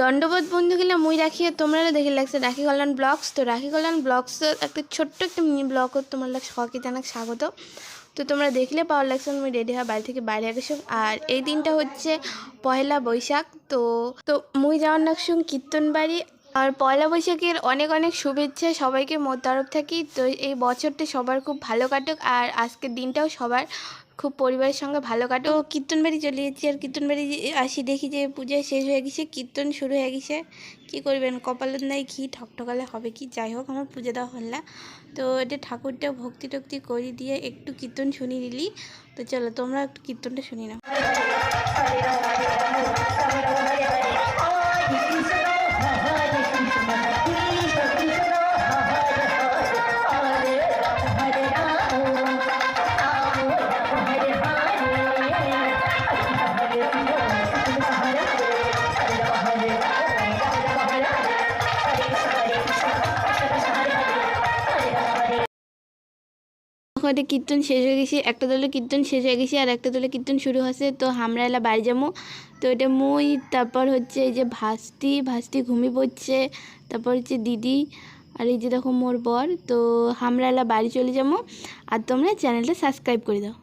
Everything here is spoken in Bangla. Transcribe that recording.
দণ্ডবোধ বন্ধুগুলো মুই রাখি, আর তোমরা দেখে লাগছে রাখি কল্যাণ ব্লগস। তো রাখি কল্যাণ ব্লগস একটা ছোট্ট একটা মিনি ব্লগ তোমার লাগ সবাইকে জানাক স্বাগত। তো তোমরা দেখলে পাওয়ার লাগছে আমি রেডি হওয়া বাড়ি থেকে বাইরে গেছো আর এই দিনটা হচ্ছে পহেলা বৈশাখ। তো তো মুই যাওয়ার লাগছি কীর্তন বাড়ি আর পয়লা বৈশাখের অনেক অনেক শুভেচ্ছা সবাইকে মোর তরফ থাকি তো এই বছরটা সবার খুব ভালো কাটুক আর আজকের দিনটাও সবার খুব পরিবারের সঙ্গে ভালো কাটো কীর্তন বাড়ি চলে যাচ্ছি আর কীর্তন বাড়ি আসি দেখি যে পূজা শেষ হয়ে গেছে, কীর্তন শুরু হয়ে গেছে। কি করবেন? কপালের নাই ঘি ঠকঠকালে হবে কি? যাই হোক, আমার পুজো দেওয়া হল না। তো এটা ঠাকুরটা ভক্তি টক্তি করে দিয়ে একটু কীর্তন শুনি নিলি। তো চলো তোমরা একটু কীর্তনটা শুনি না ওখানে কীর্তন শেষ হয়ে গেছে, একটা দলে কীর্তন শেষ হয়ে গেছে আর একটা দলে কীর্তন শুরু হয়েছে, তো আমরা এলা বাড়ি যাব। তো এটা মই, তারপর হচ্ছে এই যে ভাস্তি ভাস্তি ঘুমিয়ে পড়ছে, তারপর হচ্ছে দিদি আর এই যে দেখো মোর বর, তো আমরা এলা বাড়ি চলে যাব। আর তোমরা চ্যানেলটা সাবস্ক্রাইব করে দাও।